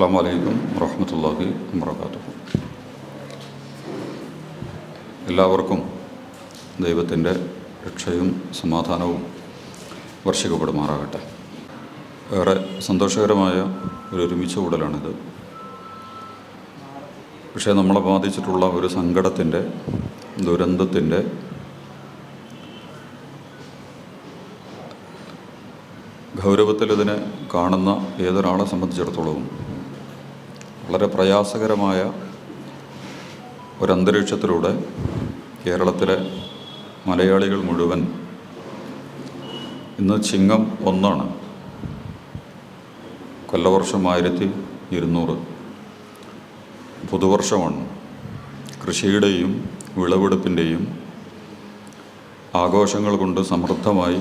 അസ്സാം വലൈക്കും വറഹമത്തല്ലാഹി വാത്തു എല്ലാവർക്കും ദൈവത്തിന്റെ രക്ഷയും സമാധാനവും വർഷിക്കപ്പെടുമാറാകട്ടെ. ഏറെ സന്തോഷകരമായ ഒരു ഒരുമിച്ച കൂടലാണിത് പക്ഷേ നമ്മളെ ബാധിച്ചിട്ടുള്ള ഒരു സങ്കടത്തിന്റെ ദുരന്തത്തിന്റെ ഗൗരവത്തിൽ ഇതിനെ കാണുന്ന ഏതൊരാളെ സംബന്ധിച്ചിടത്തോളവും വളരെ പ്രയാസകരമായ ഒരന്തരീക്ഷത്തിലൂടെ കേരളത്തിലെ മലയാളികൾ മുഴുവൻ ഇന്ന് ചിങ്ങം ഒന്നാണ്. കൊല്ലവർഷം ആയിരത്തി ഇരുന്നൂറ് പുതുവർഷമാണ്. കൃഷിയുടെയും വിളവെടുപ്പിന്റെയും ആഘോഷങ്ങൾ കൊണ്ട് സമൃദ്ധമായി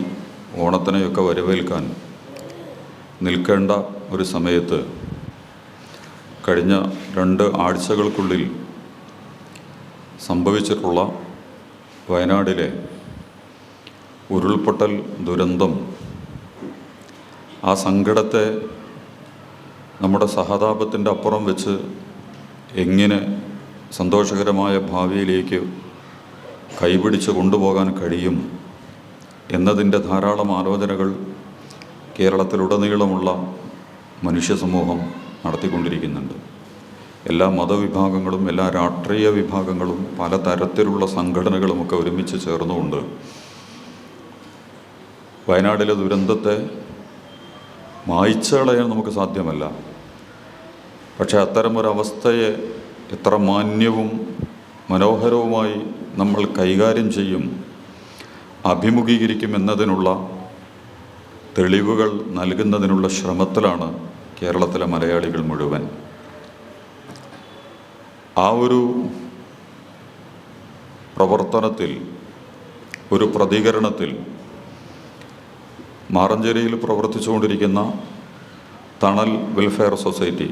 ഓണത്തിനെയൊക്കെ വരവേൽക്കാൻ നിൽക്കേണ്ട ഒരു സമയത്ത് കഴിഞ്ഞ രണ്ട് ആഴ്ചകൾക്കുള്ളിൽ സംഭവിച്ചിട്ടുള്ള വയനാടിലെ ഉരുൾപൊട്ടൽ ദുരന്തം ആ സങ്കടത്തെ നമ്മുടെ സഹതാപത്തിന്റെ അപ്പുറം വെച്ച് എങ്ങനെ സന്തോഷകരമായ ഭാവിയിലേക്ക് കൈപിടിച്ച് കൊണ്ടുപോകാൻ കഴിയും എന്നതിന്റെ ധാരാളം ആലോചനകൾ കേരളത്തിലുടനീളമുള്ള മനുഷ്യ സമൂഹം നടത്തിക്കൊണ്ടിരിക്കുന്നുണ്ട്. എല്ലാ മതവിഭാഗങ്ങളും എല്ലാ രാഷ്ട്രീയ വിഭാഗങ്ങളും പലതരത്തിലുള്ള സംഘടനകളുമൊക്കെ ഒരുമിച്ച് ചേർന്നുകൊണ്ട് വയനാടിലെ ദുരന്തത്തെ മായ്ച്ചു കളയാൻ നമുക്ക് സാധ്യമല്ല. പക്ഷേ അത്തരമൊരവസ്ഥയെ എത്ര മാന്യവും മനോഹരവുമായി നമ്മൾ കൈകാര്യം ചെയ്യും അഭിമുഖീകരിക്കും എന്നതിനുള്ള തെളിവുകൾ നൽകുന്നതിനുള്ള ശ്രമത്തിലാണ് കേരളത്തിലെ മലയാളികൾ മുഴുവൻ. ആ ഒരു പ്രവർത്തനത്തിൽ ഒരു പ്രതികരണത്തിൽ മാറഞ്ചേരിയിൽ പ്രവർത്തിച്ചുകൊണ്ടിരിക്കുന്ന തണൽ വെൽഫെയർ സൊസൈറ്റി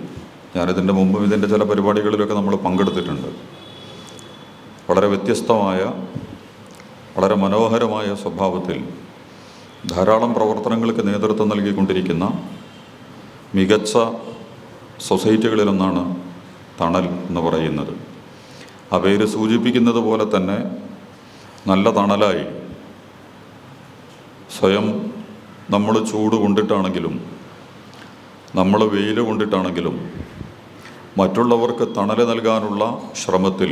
ഞാനിതിന്റെ മുമ്പും ഇതിന്റെ ചില പരിപാടികളിലൊക്കെ നമ്മൾ പങ്കെടുത്തിട്ടുണ്ട്. വളരെ വ്യത്യസ്തമായ വളരെ മനോഹരമായ സ്വഭാവത്തിൽ ധാരാളം പ്രവർത്തനങ്ങൾക്ക് നേതൃത്വം നൽകിക്കൊണ്ടിരിക്കുന്ന മികച്ച സൊസൈറ്റികളിലൊന്നാണ് തണൽ എന്ന് പറയുന്നത്. ആ പേര് സൂചിപ്പിക്കുന്നത് പോലെ തന്നെ നല്ല തണലായി സ്വയം നമ്മൾ ചൂട് കൊണ്ടിട്ടാണെങ്കിലും നമ്മൾ വെയിൽ കൊണ്ടിട്ടാണെങ്കിലും മറ്റുള്ളവർക്ക് തണൽ നൽകാനുള്ള ശ്രമത്തിൽ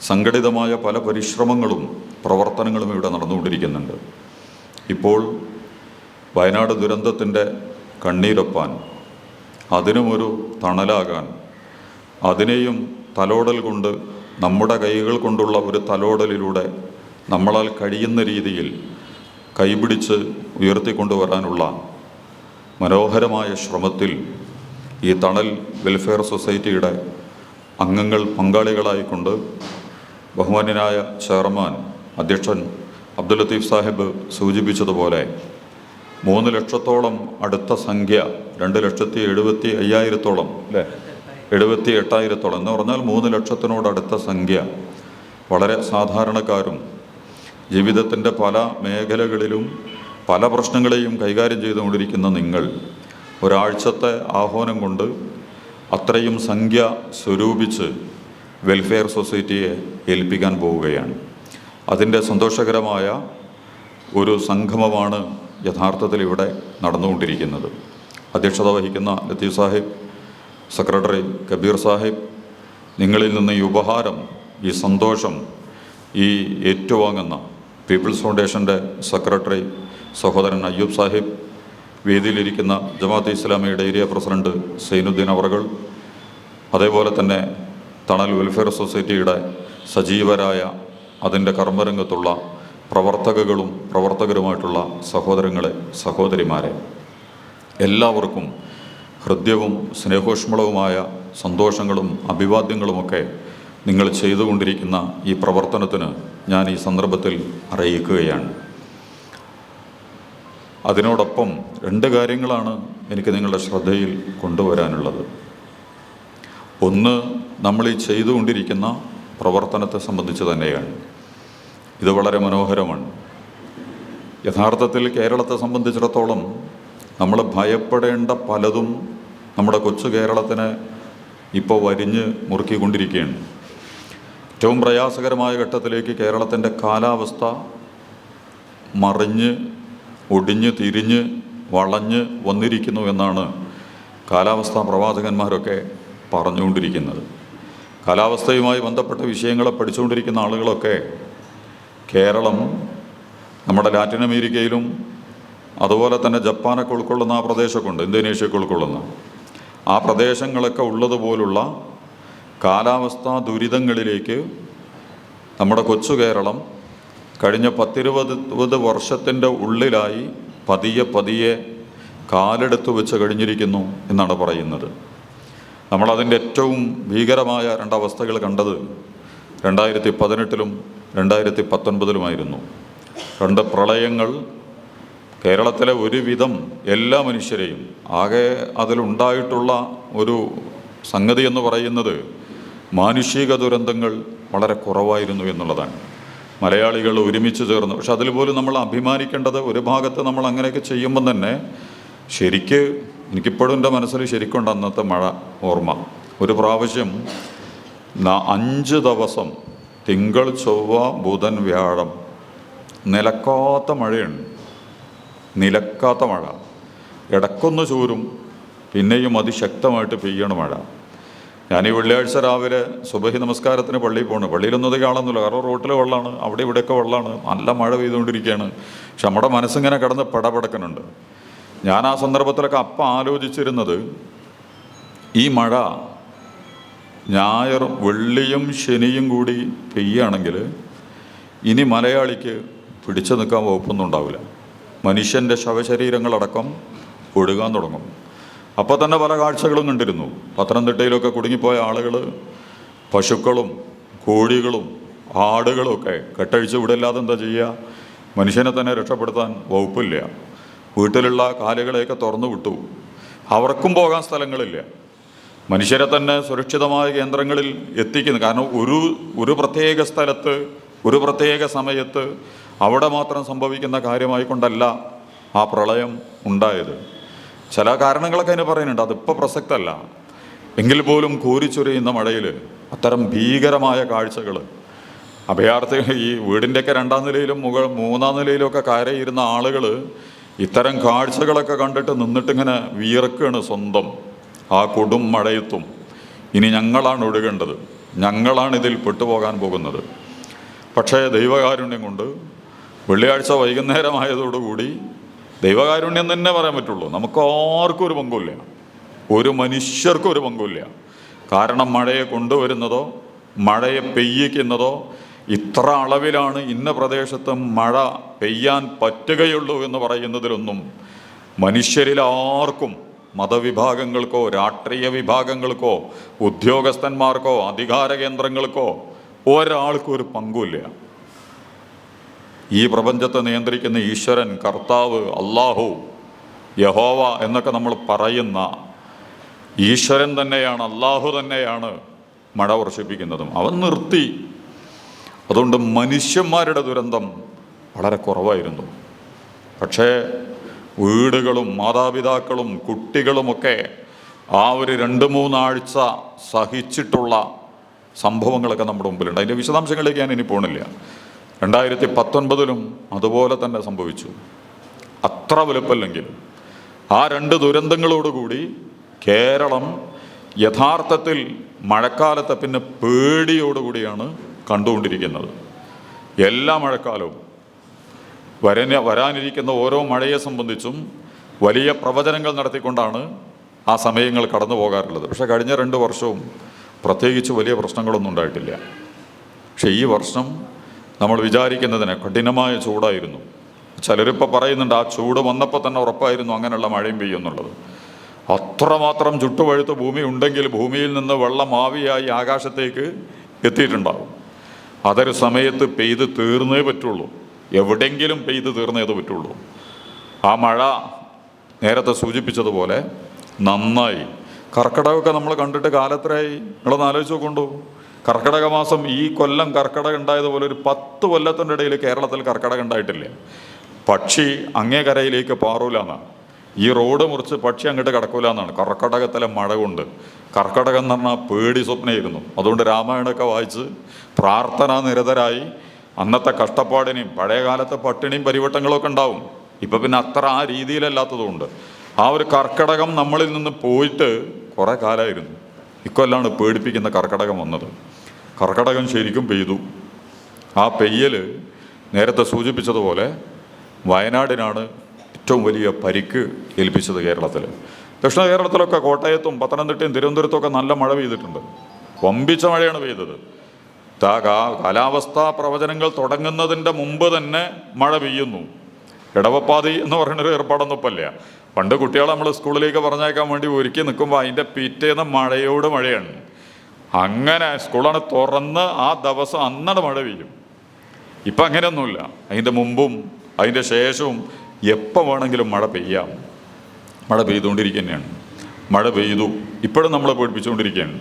സംഘടിതമായ പല പരിശ്രമങ്ങളും പ്രവർത്തനങ്ങളും ഇവിടെ നടന്നുകൊണ്ടിരിക്കുന്നുണ്ട്. ഇപ്പോൾ വയനാട് ദുരന്തത്തിന്റെ കണ്ണീരൊപ്പാൻ അതിനുമൊരു തണലാകാൻ അതിനെയും തലോടൽ കൊണ്ട് നമ്മുടെ കൈകൾ കൊണ്ടുള്ള ഒരു തലോടലിലൂടെ നമ്മളാൽ കഴിയുന്ന രീതിയിൽ കൈപിടിച്ച് ഉയർത്തിക്കൊണ്ടുവരാനുള്ള മനോഹരമായ ശ്രമത്തിൽ ഈ തണൽ വെൽഫെയർ സൊസൈറ്റിയുടെ അംഗങ്ങൾ പങ്കാളികളായിക്കൊണ്ട് ബഹുമാന്യനായ ചെയർമാൻ അധ്യക്ഷൻ അബ്ദുൽ ലത്തീഫ് സാഹിബ് സൂചിപ്പിച്ചതുപോലെ മൂന്ന് ലക്ഷത്തോളം അടുത്ത സംഖ്യ രണ്ട് ലക്ഷത്തി എഴുപത്തി അയ്യായിരത്തോളം അല്ലേ? എഴുപത്തി എട്ടായിരത്തോളം. എന്ന് പറഞ്ഞാൽ മൂന്ന് ലക്ഷത്തിനോടടുത്ത സംഖ്യ. വളരെ സാധാരണക്കാരും ജീവിതത്തിന്റെ പല മേഖലകളിലും പല പ്രശ്നങ്ങളെയും കൈകാര്യം ചെയ്തുകൊണ്ടിരിക്കുന്ന നിങ്ങൾ ഒരാഴ്ചത്തെ ആഹ്വാനം കൊണ്ട് അത്രയും സംഖ്യ സ്വരൂപിച്ച് വെൽഫെയർ സൊസൈറ്റിയെ ഏൽപ്പിക്കാൻ പോവുകയാണ്. അതിന്റെ സന്തോഷകരമായ ഒരു സംഗമമാണ് യഥാർത്ഥത്തിൽ ഇവിടെ നടന്നുകൊണ്ടിരിക്കുന്നത്. അധ്യക്ഷത വഹിക്കുന്ന ലത്തീഫ് സാഹിബ് സെക്രട്ടറി കബീർ സാഹിബ് നിങ്ങളിൽ നിന്ന് ഈ ഉപഹാരം ഈ സന്തോഷം ഈ ഏറ്റുവാങ്ങുന്ന പീപ്പിൾസ് ഫൗണ്ടേഷന്റെ സെക്രട്ടറി സഹോദരൻ അയ്യൂബ് സാഹിബ് വേദിയിലിരിക്കുന്ന ജമാഅത്ത് ഇസ്ലാമിയുടെ ഏരിയ പ്രസിഡന്റ് സൈനുദ്ദീൻ അവറുകൾ അതേപോലെ തന്നെ തണൽ വെൽഫെയർ സൊസൈറ്റിയുടെ സജീവരായ അതിന്റെ കർമ്മരംഗത്തുള്ള പ്രവർത്തകകളും പ്രവർത്തകരുമായിട്ടുള്ള സഹോദരങ്ങളെ സഹോദരിമാരെ എല്ലാവർക്കും ഹൃദ്യവും സ്നേഹോഷ്മളവുമായ സന്തോഷങ്ങളും അഭിവാദ്യങ്ങളുമൊക്കെ നിങ്ങൾ ചെയ്തുകൊണ്ടിരിക്കുന്ന ഈ പ്രവർത്തനത്തിന് ഞാൻ ഈ സന്ദർഭത്തിൽ അറിയിക്കുകയാണ്. അതിനോടൊപ്പം രണ്ട് കാര്യങ്ങളാണ് എനിക്ക് നിങ്ങളുടെ ശ്രദ്ധയിൽ കൊണ്ടുവരാനുള്ളത്. ഒന്ന് നമ്മൾ ഈ ചെയ്തുകൊണ്ടിരിക്കുന്ന പ്രവർത്തനത്തെ സംബന്ധിച്ച് തന്നെയാണ്. ഇത് വളരെ മനോഹരമാണ്. യഥാർത്ഥത്തിൽ കേരളത്തെ സംബന്ധിച്ചിടത്തോളം നമ്മൾ ഭയപ്പെടേണ്ട പലതും നമ്മുടെ കൊച്ചു കേരളത്തിനെ ഇപ്പോൾ വരിഞ്ഞ് മുറുക്കിക്കൊണ്ടിരിക്കുകയാണ്. ഏറ്റവും പ്രയാസകരമായ ഘട്ടത്തിലേക്ക് കേരളത്തിന്റെ കാലാവസ്ഥ മറിഞ്ഞ് ഒടിഞ്ഞ് തിരിഞ്ഞ് വളഞ്ഞ് വന്നിരിക്കുന്നു എന്നാണ് കാലാവസ്ഥാ പ്രവാചകന്മാരൊക്കെ പറഞ്ഞുകൊണ്ടിരിക്കുന്നത്. കാലാവസ്ഥയുമായി ബന്ധപ്പെട്ട വിഷയങ്ങളെ പഠിച്ചുകൊണ്ടിരിക്കുന്ന ആളുകളൊക്കെ കേരളം നമ്മുടെ ലാറ്റിൻ അമേരിക്കയിലും അതുപോലെ തന്നെ ജപ്പാനൊക്കെ ഉൾക്കൊള്ളുന്ന ആ പ്രദേശമൊക്കെ ഇന്തോനേഷ്യയൊക്കെ ഉൾക്കൊള്ളുന്ന. ആ പ്രദേശങ്ങളൊക്കെ ഉള്ളതുപോലുള്ള കാലാവസ്ഥാ ദുരിതങ്ങളിലേക്ക് നമ്മുടെ കൊച്ചു കേരളം കഴിഞ്ഞ പത്തിരുപത് വർഷത്തിന്റെ ഉള്ളിലായി പതിയെ പതിയെ കാലെടുത്ത് വെച്ച് കഴിഞ്ഞിരിക്കുന്നു എന്നാണ് പറയുന്നത്. നമ്മളതിന്റെ ഏറ്റവും ഭീകരമായ രണ്ടവസ്ഥകൾ കണ്ടത് രണ്ടായിരത്തി പതിനെട്ടിലും രണ്ടായിരത്തി പത്തൊൻപതിലുമായിരുന്നു രണ്ട് പ്രളയങ്ങൾ കേരളത്തിലെ ഒരുവിധം എല്ലാ മനുഷ്യരെയും ആകെ അതിലുണ്ടായിട്ടുള്ള ഒരു സംഗതി എന്ന് പറയുന്നത് മാനുഷിക ദുരന്തങ്ങൾ വളരെ കുറവായിരുന്നു എന്നുള്ളതാണ്. മലയാളികൾ ഒരുമിച്ച് ചേർന്ന് പക്ഷെ അതിൽ പോലും നമ്മൾ അഭിമാനിക്കേണ്ടത് ഒരു ഭാഗത്ത് നമ്മൾ അങ്ങനെയൊക്കെ ചെയ്യുമ്പം തന്നെ ശരിക്ക് എനിക്കിപ്പോഴും എന്റെ മനസ്സിൽ ശരിക്കുണ്ട് അന്നത്തെ മഴ ഓർമ്മ. ഒരു പ്രാവശ്യം അഞ്ച് ദിവസം തിങ്കൾ ചൊവ്വ ബുധൻ വ്യാഴം. നിലക്കാത്ത മഴയുണ്ട്. നിലക്കാത്ത മഴ. ഇടക്കൊന്ന് ചൂരും. പിന്നെയും അതിശക്തമായിട്ട് പെയ്യണ മഴ. ഞാൻ ഈ വെള്ളിയാഴ്ച രാവിലെ സുബഹി നമസ്കാരത്തിന് പള്ളിയിൽ പോകണം പള്ളിയിലൊന്നും അത് കാണുന്നില്ല കാരണം റോട്ടിൽ വെള്ളമാണ് അവിടെ ഇവിടെയൊക്കെ വെള്ളമാണ് നല്ല മഴ പെയ്തുകൊണ്ടിരിക്കുകയാണ്. പക്ഷെ നമ്മുടെ മനസ്സിങ്ങനെ കിടന്ന് പടപടക്കുന്നുണ്ട്. ഞാൻ ആ സന്ദർഭത്തിലൊക്കെ അപ്പം ആലോചിച്ചിരുന്നത് ഈ മഴ ഞായറും വെള്ളിയും ശനിയും കൂടി പെയ്യുകയാണെങ്കിൽ ഇനി മലയാളിക്ക് പിടിച്ചു നിൽക്കാൻ വകുപ്പൊന്നും ഉണ്ടാവില്ല. മനുഷ്യന്റെ ശവശരീരങ്ങളടക്കം ഒഴുകാൻ തുടങ്ങും. അപ്പോൾ തന്നെ പല കാഴ്ചകളും കണ്ടിരുന്നു. പത്തനംതിട്ടയിലൊക്കെ കുടുങ്ങിപ്പോയ ആളുകൾ പശുക്കളും കോഴികളും ആടുകളൊക്കെ കെട്ടഴിച്ച് വിടില്ലാതെ എന്താ ചെയ്യുക? മനുഷ്യനെ തന്നെ രക്ഷപ്പെടുത്താൻ വകുപ്പില്ല. വീട്ടിലുള്ള കാലുകളെയൊക്കെ തുറന്നു വിട്ടു. അവർക്കും പോകാൻ സ്ഥലങ്ങളില്ല. മനുഷ്യരെ തന്നെ സുരക്ഷിതമായ കേന്ദ്രങ്ങളിൽ എത്തിക്കുന്നു. കാരണം ഒരു ഒരു പ്രത്യേക സ്ഥലത്ത് ഒരു പ്രത്യേക സമയത്ത് അവിടെ മാത്രം സംഭവിക്കുന്ന കാര്യമായിക്കൊണ്ടല്ല ആ പ്രളയം ഉണ്ടായത്. ചില കാരണങ്ങളൊക്കെ അതിന് പറയുന്നുണ്ട്. അതിപ്പോൾ പ്രസക്തമല്ല എങ്കിൽ പോലും കോരിച്ചൊരിയുന്ന മഴയിൽ അത്തരം ഭീകരമായ കാഴ്ചകൾ. അഭയാർത്ഥികൾ ഈ വീടിന്റെയൊക്കെ രണ്ടാം നിലയിലും മുകൾ മൂന്നാം നിലയിലുമൊക്കെ കയറിയിരുന്ന ആളുകൾ ഇത്തരം കാഴ്ചകളൊക്കെ കണ്ടിട്ട് നിന്നിട്ടിങ്ങനെ വിയർക്കാണ് സ്വന്തം. ആ കൊടും മഴയത്തും ഇനി ഞങ്ങളാണ് ഒഴുകേണ്ടത്. ഞങ്ങളാണ് ഇതിൽ പെട്ടുപോകാൻ പോകുന്നത്. പക്ഷേ ദൈവകാരുണ്യം കൊണ്ട് വെള്ളിയാഴ്ച വൈകുന്നേരമായതോടുകൂടി ദൈവകാരുണ്യം തന്നെ പറയാൻ പറ്റുള്ളൂ. നമുക്ക് ആർക്കും ഒരു പങ്കുമില്ല. ഒരു മനുഷ്യർക്കും ഒരു പങ്കുമില്ല. കാരണം മഴയെ കൊണ്ടുവരുന്നതോ മഴയെ പെയ്യിക്കുന്നതോ ഇത്ര അളവിലാണ് ഇന്ന പ്രദേശത്ത് മഴ പെയ്യാൻ പറ്റുകയുള്ളൂ എന്ന് പറയുന്നതിലൊന്നും മനുഷ്യരിൽ ആർക്കും മതവിഭാഗങ്ങൾക്കോ രാഷ്ട്രീയ വിഭാഗങ്ങൾക്കോ ഉദ്യോഗസ്ഥന്മാർക്കോ അധികാര കേന്ദ്രങ്ങൾക്കോ ഒരാൾക്കും ഒരു പങ്കുമില്ല. ഈ പ്രപഞ്ചത്തെ നിയന്ത്രിക്കുന്ന ഈശ്വരൻ കർത്താവ് അള്ളാഹു യഹോവ എന്നൊക്കെ നമ്മൾ പറയുന്ന ഈശ്വരൻ തന്നെയാണ് അള്ളാഹു തന്നെയാണ് മഴ വർഷിപ്പിക്കുന്നതും. അവൻ നിർത്തി. അതുകൊണ്ട് മനുഷ്യന്മാരുടെ ദുരന്തം വളരെ കുറവായിരുന്നു. പക്ഷേ വീടുകളും മാതാപിതാക്കളും കുട്ടികളുമൊക്കെ ആ ഒരു രണ്ട് മൂന്നാഴ്ച സഹിച്ചിട്ടുള്ള സംഭവങ്ങളൊക്കെ നമ്മുടെ മുമ്പിലുണ്ട്. അതിന്റെ വിശദാംശങ്ങളിലേക്ക് ഞാൻ ഇനി പോണില്ല. രണ്ടായിരത്തി പത്തൊൻപതിലും അതുപോലെ തന്നെ സംഭവിച്ചു. അത്ര വലുപ്പല്ലെങ്കിലും ആ രണ്ട് ദുരന്തങ്ങളോടുകൂടി കേരളം യഥാർത്ഥത്തിൽ മഴക്കാലത്തെ പിന്നെ പേടിയോടുകൂടിയാണ് കണ്ടുകൊണ്ടിരിക്കുന്നത്. എല്ലാ മഴക്കാലവും വരന വരാനിരിക്കുന്ന ഓരോ മഴയെ സംബന്ധിച്ചും വലിയ പ്രവചനങ്ങൾ നടത്തിക്കൊണ്ടാണ് ആ സമയങ്ങൾ കടന്നു പോകാറുള്ളത്. പക്ഷേ കഴിഞ്ഞ രണ്ട് വർഷവും പ്രത്യേകിച്ച് വലിയ പ്രശ്നങ്ങളൊന്നും ഉണ്ടായിട്ടില്ല. പക്ഷേ ഈ വർഷം നമ്മൾ വിചാരിക്കുന്നതിന് കഠിനമായ ചൂടായിരുന്നു. ചിലരിപ്പോൾ പറയുന്നുണ്ട് ആ ചൂട് വന്നപ്പോൾ തന്നെ ഉറപ്പായിരുന്നു അങ്ങനെയുള്ള മഴയും പെയ്യുന്നുള്ളത് അത്രമാത്രം ചുട്ടുപഴുത്ത ഭൂമി ഉണ്ടെങ്കിൽ ഭൂമിയിൽ നിന്ന് വെള്ളം ആവിയായി ആകാശത്തേക്ക് എത്തിയിട്ടുണ്ടാകും അതൊരു സമയത്ത് പെയ്ത് തീർന്നേ പറ്റുള്ളൂ. എവിടെയെങ്കിലും പെയ്ത് തീർന്നേത് പറ്റുള്ളൂ. ആ മഴ നേരത്തെ സൂചിപ്പിച്ചതുപോലെ നന്നായി. കർക്കിടകമൊക്കെ നമ്മൾ കണ്ടിട്ട് കാലത്രയായി? നിങ്ങളൊന്ന് ആലോചിച്ച് നോക്കൊണ്ടു കർക്കിടക മാസം ഈ കൊല്ലം കർക്കിടകം ഉണ്ടായതുപോലെ ഒരു പത്ത് കൊല്ലത്തിന്റെ ഇടയിൽ കേരളത്തിൽ കർക്കിടകം ഉണ്ടായിട്ടില്ല. പക്ഷി അങ്ങേ കരയിലേക്ക് പാറൂലെന്നാണ് ഈ റോഡ് മുറിച്ച് പക്ഷി അങ്ങോട്ട് കിടക്കൂല എന്നാണ്. കർക്കടകത്തിലെ മഴ കൊണ്ട്. കർക്കടകം എന്ന് പറഞ്ഞാൽ പേടി സ്വപ്നമായിരുന്നു. അതുകൊണ്ട് രാമായണമൊക്കെ വായിച്ച് പ്രാർത്ഥനാ നിരതരായി അന്നത്തെ കഷ്ടപ്പാടിനെയും പഴയ കാലത്തെ പട്ടിണിയും പരിവട്ടങ്ങളൊക്കെ ഉണ്ടാവും. ഇപ്പം പിന്നെ അത്ര ആ രീതിയിലല്ലാത്തതുകൊണ്ട്. ആ ഒരു കർക്കടകം നമ്മളിൽ നിന്ന് പോയിട്ട് കുറേ കാലമായിരുന്നു. ഇക്കൊല്ലാണ് പേടിപ്പിക്കുന്ന കർക്കടകം വന്നത്. കർക്കടകം ശരിക്കും പെയ്തു. ആ പെയ്യൽ നേരത്തെ സൂചിപ്പിച്ചതുപോലെ വയനാടിനാണ് ഏറ്റവും വലിയ പരിക്ക് ഏൽപ്പിച്ചത് കേരളത്തിൽ. ദക്ഷിണ കേരളത്തിലൊക്കെ കോട്ടയത്തും പത്തനംതിട്ടയും തിരുവനന്തപുരത്തും ഒക്കെ നല്ല മഴ പെയ്തിട്ടുണ്ട്. വമ്പിച്ച മഴയാണ് പെയ്തത്. കാലാവസ്ഥാ പ്രവചനങ്ങൾ തുടങ്ങുന്നതിന്റെ മുമ്പ് തന്നെ മഴ പെയ്യുന്നു. ഇടവപ്പാതി എന്ന് പറയുന്നൊരു ഏർപ്പാടൊന്നും ഇപ്പല്ല പണ്ട് കുട്ടികളെ നമ്മൾ സ്കൂളിലേക്ക് പറഞ്ഞേക്കാൻ വേണ്ടി ഒരുക്കി നിൽക്കുമ്പോൾ അതിന്റെ പിറ്റേന്ന് മഴയോട് മഴയാണ്. അങ്ങനെ സ്കൂളാണ് തുറന്ന് ആ ദിവസം അന്നാണ് മഴ പെയ്യും. ഇപ്പം അങ്ങനെയൊന്നുമില്ല. അതിന്റെ മുമ്പും അതിന്റെ ശേഷവും എപ്പോൾ വേണമെങ്കിലും മഴ പെയ്യാം. മഴ പെയ്തുകൊണ്ടിരിക്കുന്നതാണ് മഴ പെയ്തു. ഇപ്പോഴും നമ്മളെ പേടിപ്പിച്ചുകൊണ്ടിരിക്കുകയാണ്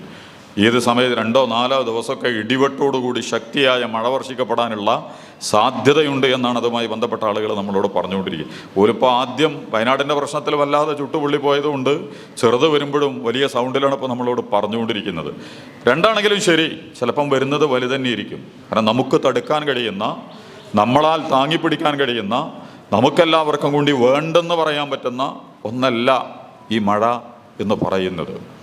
ഏത് സമയത്ത് രണ്ടോ നാലോ ദിവസമൊക്കെ ഇടിവെട്ടോടുകൂടി ശക്തിയായ മഴ വർഷിക്കപ്പെടാനുള്ള സാധ്യതയുണ്ട് എന്നാണ് അതുമായി ബന്ധപ്പെട്ട ആളുകൾ നമ്മളോട് പറഞ്ഞുകൊണ്ടിരിക്കുക ഒരുപ്പം ആദ്യം വയനാടിന്റെ പ്രശ്നത്തിൽ വല്ലാതെ ചുട്ടുപൊള്ളി പോയതുകൊണ്ട് ചെറുത് വരുമ്പോഴും വലിയ സൗണ്ടിലാണ് ഇപ്പോൾ നമ്മളോട് പറഞ്ഞുകൊണ്ടിരിക്കുന്നത്. രണ്ടാണെങ്കിലും ശരി ചിലപ്പം വരുന്നത് വലുതന്നെ ഇരിക്കും. കാരണം നമുക്ക് തടുക്കാൻ കഴിയുന്ന നമ്മളാൽ താങ്ങിപ്പിടിക്കാൻ കഴിയുന്ന നമുക്കെല്ലാവർക്കും കൂടി വേണ്ടെന്ന് പറയാൻ പറ്റുന്ന ഒന്നല്ല ഈ മഴ എന്ന് പറയുന്നത്.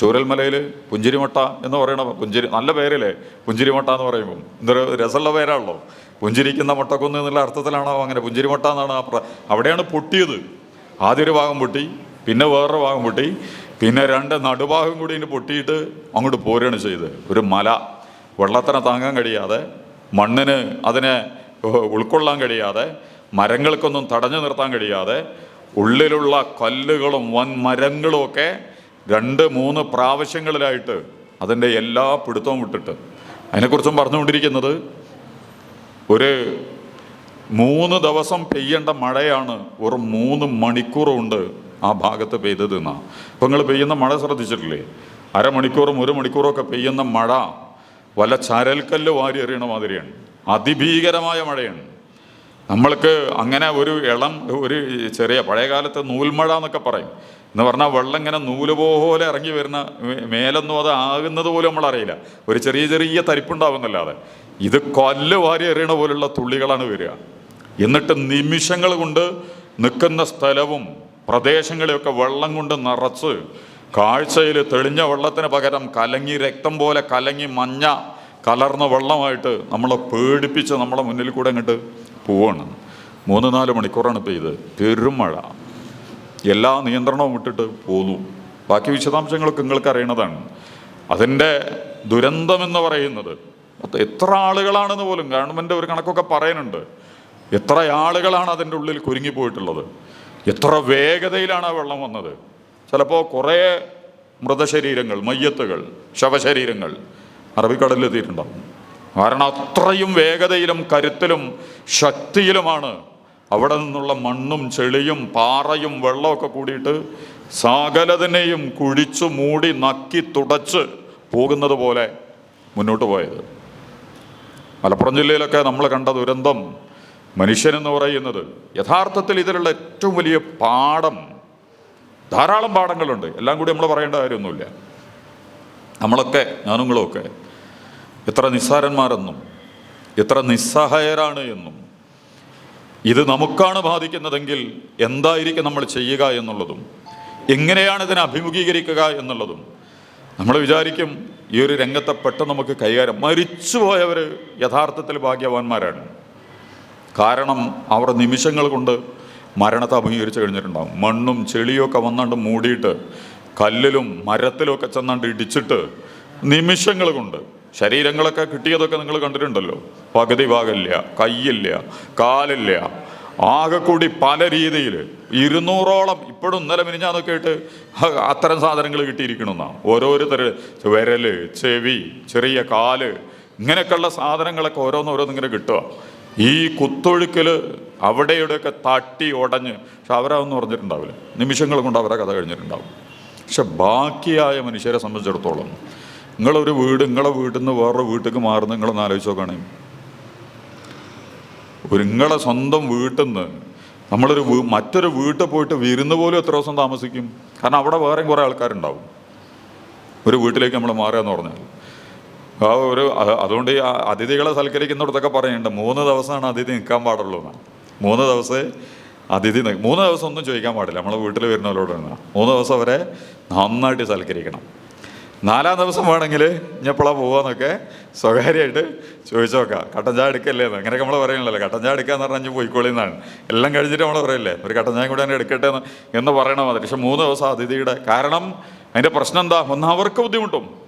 ചൂരൽമലയിൽ പുഞ്ചിരിമട്ട എന്ന് പറയണ പുഞ്ചിരി നല്ല പേരല്ലേ? പുഞ്ചിരിമട്ട എന്ന് പറയുമ്പോൾ എന്തൊരു രസമുള്ള പേരാണല്ലോ. പുഞ്ചിരിക്കുന്ന മുട്ടക്കുന്ന് എന്നുള്ള അർത്ഥത്തിലാണോ അങ്ങനെ? പുഞ്ചിരിമട്ട എന്നാണ് ആ അവിടെയാണ് പൊട്ടിയത്. ആദ്യ ഒരു ഭാഗം പൊട്ടി പിന്നെ വേറൊരു ഭാഗം പൊട്ടി പിന്നെ രണ്ട് നടുഭാഗം കൂടി ഇതിന് പൊട്ടിയിട്ട് അങ്ങോട്ട് പോരുകയാണ് ചെയ്തത്. ഒരു മല. വെള്ളത്തിന് താങ്ങാൻ കഴിയാതെ മണ്ണിന് അതിനെ ഉൾക്കൊള്ളാൻ കഴിയാതെ മരങ്ങൾക്കൊന്നും തടഞ്ഞു നിർത്താൻ കഴിയാതെ ഉള്ളിലുള്ള കല്ലുകളും വൻ മരങ്ങളും ഒക്കെ രണ്ട് മൂന്ന് പ്രാവശ്യങ്ങളിലായിട്ട് അതിന്റെ എല്ലാ പിടുത്തവും വിട്ടിട്ട്. അതിനെക്കുറിച്ചും പറഞ്ഞുകൊണ്ടിരിക്കുന്നത് ഒരു മൂന്ന് ദിവസം പെയ്യേണ്ട മഴയാണ് ഒരു മൂന്ന് മണിക്കൂറുണ്ട് ആ ഭാഗത്ത് പെയ്തത് എന്നാണ് ഇപ്പം നിങ്ങൾ പെയ്യുന്ന മഴ ശ്രദ്ധിച്ചിട്ടില്ലേ? അരമണിക്കൂറും ഒരു മണിക്കൂറൊക്കെ പെയ്യുന്ന മഴ വല്ല ചരൽക്കല്ല് വാരി എറിയണ മാതിരിയാണ്. അതിഭീകരമായ മഴയാണ്. നമ്മൾക്ക് അങ്ങനെ ഒരു ഇളം ഒരു ചെറിയ പഴയ കാലത്ത് നൂൽമഴ എന്നൊക്കെ പറയും. എന്ന് പറഞ്ഞാൽ വെള്ളം ഇങ്ങനെ നൂൽ പോലെ ഇറങ്ങി വരുന്ന മേലൊന്നും അത് ആകുന്നത് പോലും നമ്മൾ അറിയില്ല ഒരു ചെറിയ ചെറിയ തരിപ്പുണ്ടാവുന്നല്ലാതെ. ഇത് കൊല്ല വാരി എറിയണ പോലുള്ള തുള്ളികളാണ് വരിക. എന്നിട്ട് നിമിഷങ്ങൾ കൊണ്ട് നിൽക്കുന്ന സ്ഥലവും പ്രദേശങ്ങളെയൊക്കെ വെള്ളം കൊണ്ട് നിറച്ച് കാഴ്ചയിൽ തെളിഞ്ഞ വെള്ളത്തിന് പകരം കലങ്ങി രക്തം പോലെ കലങ്ങി മഞ്ഞ കലർന്ന വെള്ളമായിട്ട് നമ്മളെ പേടിപ്പിച്ച് നമ്മളെ മുന്നിൽ കൂടെ അങ്ങോട്ട് പോവാണ്. മൂന്ന് നാല് മണിക്കൂറാണ് പെയ്ത് പെരും മഴ എല്ലാ നിയന്ത്രണവും വിട്ടിട്ട് പോന്നു. ബാക്കി വിശദാംശങ്ങളൊക്കെ നിങ്ങൾക്ക് അറിയണതാണ് അതിന്റെ ദുരന്തമെന്ന് പറയുന്നത് എത്ര ആളുകളാണെന്ന് പോലും ഗവൺമെന്റ് ഒരു കണക്കൊക്കെ പറയുന്നുണ്ട്. എത്ര ആളുകളാണ് അതിന്റെ ഉള്ളിൽ കുരുങ്ങിപ്പോയിട്ടുള്ളത് എത്ര വേഗതയിലാണ് ആ വെള്ളം വന്നത്? ചിലപ്പോൾ കുറേ മൃതശരീരങ്ങൾ മയ്യത്തുകൾ ശവശരീരങ്ങൾ അറബിക്കടലിലെത്തിയിട്ടുണ്ടാവും. കാരണം അത്രയും വേഗതയിലും കരുത്തിലും ശക്തിയിലുമാണ് അവിടെ നിന്നുള്ള മണ്ണും ചെളിയും പാറയും വെള്ളമൊക്കെ കൂടിയിട്ട് സകലതിനെയും കുഴിച്ചു മൂടി നക്കി തുടച്ച് പോകുന്നത് പോലെ മുന്നോട്ട് പോയത്. മലപ്പുറം ജില്ലയിലൊക്കെ നമ്മൾ കണ്ട ദുരന്തം മനുഷ്യനെന്ന് പറയുന്നത് യഥാർത്ഥത്തിൽ ഇതിലുള്ള ഏറ്റവും വലിയ പാഠം ധാരാളം പാഠങ്ങളുണ്ട്. എല്ലാം കൂടി നമ്മൾ പറയേണ്ട കാര്യമൊന്നുമില്ല. നമ്മളൊക്കെ ഞാനുങ്ങളൊക്കെ എത്ര നിസ്സാരന്മാരെന്നും എത്ര നിസ്സഹായരാണ് എന്നും ഇത് നമുക്കാണ് ബാധിക്കുന്നതെങ്കിൽ എന്തായിരിക്കും നമ്മൾ ചെയ്യുക എന്നുള്ളതും എങ്ങനെയാണ് ഇതിനെ അഭിമുഖീകരിക്കുക എന്നുള്ളതും നമ്മൾ വിചാരിക്കും ഈ ഒരു രംഗത്തെ പെട്ടെന്ന് നമുക്ക് കൈകാര്യം. മരിച്ചുപോയവർ യഥാർത്ഥത്തിൽ ഭാഗ്യവാന്മാരാണ്. കാരണം അവർ നിമിഷങ്ങൾ കൊണ്ട് മരണത്തെ അഭിമുഖീകരിച്ച് കഴിഞ്ഞിട്ടുണ്ടാകും മണ്ണും ചെളിയൊക്കെ വന്നാണ്ട് മൂടിയിട്ട് കല്ലിലും മരത്തിലും ഒക്കെ ചെന്നാണ്ട് ഇടിച്ചിട്ട് നിമിഷങ്ങൾ കൊണ്ട് ശരീരങ്ങളൊക്കെ കിട്ടിയതൊക്കെ നിങ്ങൾ കണ്ടിട്ടുണ്ടല്ലോ. പകുതി ഭാഗമില്ല കയ്യില്ല കാലില്ല. ആകെ കൂടി പല രീതിയിൽ ഇരുന്നൂറോളം ഇപ്പോഴും ഇന്നലെ മിനിഞ്ഞാന്നൊക്കെ ആയിട്ട് അത്തരം സാധനങ്ങൾ കിട്ടിയിരിക്കണമെന്നാണ് ഓരോരുത്തർ വിരൽ ചെവി ചെറിയ കാൽ ഇങ്ങനെയൊക്കെയുള്ള സാധനങ്ങളൊക്കെ ഓരോന്നോരോന്നിങ്ങനെ കിട്ടുക. ഈ കുത്തൊഴുക്കിൽ അവിടെ ഇവിടെയൊക്കെ തട്ടി ഉടഞ്ഞ് പക്ഷെ അവരതൊന്നും പറഞ്ഞിട്ടുണ്ടാവില്ല നിമിഷങ്ങൾ കൊണ്ട് അവരെ കഥ കഴിഞ്ഞിട്ടുണ്ടാവും. പക്ഷെ ബാക്കിയായ മനുഷ്യരെ സംബന്ധിച്ചിടത്തോളം നിങ്ങളൊരു വീട് നിങ്ങളെ വീട്ടിൽ നിന്ന് വേറൊരു വീട്ടിലേക്ക് മാറുന്ന നിങ്ങളൊന്ന് ആലോചിച്ച് നോക്കുകയാണെങ്കിൽ ഒരു നിങ്ങളെ സ്വന്തം വീട്ടിൽ നിന്ന് നമ്മളൊരു മറ്റൊരു വീട്ടിൽ പോയിട്ട് വിരുന്ന് പോലും എത്ര ദിവസം താമസിക്കും? കാരണം അവിടെ വേറെയും കുറേ ആൾക്കാരുണ്ടാവും. ഒരു വീട്ടിലേക്ക് നമ്മൾ മാറുക എന്ന് പറഞ്ഞാൽ. ആ ഒരു അതുകൊണ്ട് ഈ അതിഥികളെ സൽക്കരിക്കുന്നിടത്തൊക്കെ പറയുന്നുണ്ട് മൂന്ന് ദിവസമാണ് അതിഥി നിൽക്കാൻ പാടുള്ളൂ എന്നാണ് മൂന്ന് ദിവസമേ അതിഥി മൂന്ന് ദിവസം ഒന്നും ചോദിക്കാൻ പാടില്ല. നമ്മളെ വീട്ടിൽ വരുന്നവരോട് മൂന്ന് ദിവസം അവരെ നന്നായിട്ട് സൽക്കരിക്കണം. നാലാം ദിവസം വേണമെങ്കിൽ ഇഞ്ഞപ്പോഴാ പോവാന്നൊക്കെ സ്വകാര്യമായിട്ട് ചോദിച്ചു നോക്കാം കട്ടൻ ചായ എടുക്കല്ലേ എന്ന്. അങ്ങനെയൊക്കെ നമ്മൾ പറയണല്ലോ. കട്ടൻ ചായ എടുക്കാന്ന് പറഞ്ഞാൽ ഞാൻ പോയിക്കോളി എന്നാണ്. എല്ലാം കഴിഞ്ഞിട്ട് നമ്മൾ പറയില്ലേ ഒരു കട്ടൻ ചായ കൂടെ തന്നെ എടുക്കട്ടെ എന്ന്. എന്ന് പറയണ മതി പക്ഷെ മൂന്ന് ദിവസം അതിഥിയുടെ കാരണം അതിന്റെ പ്രശ്നം എന്താ? ഒന്ന് അവർക്ക് ബുദ്ധിമുട്ടും.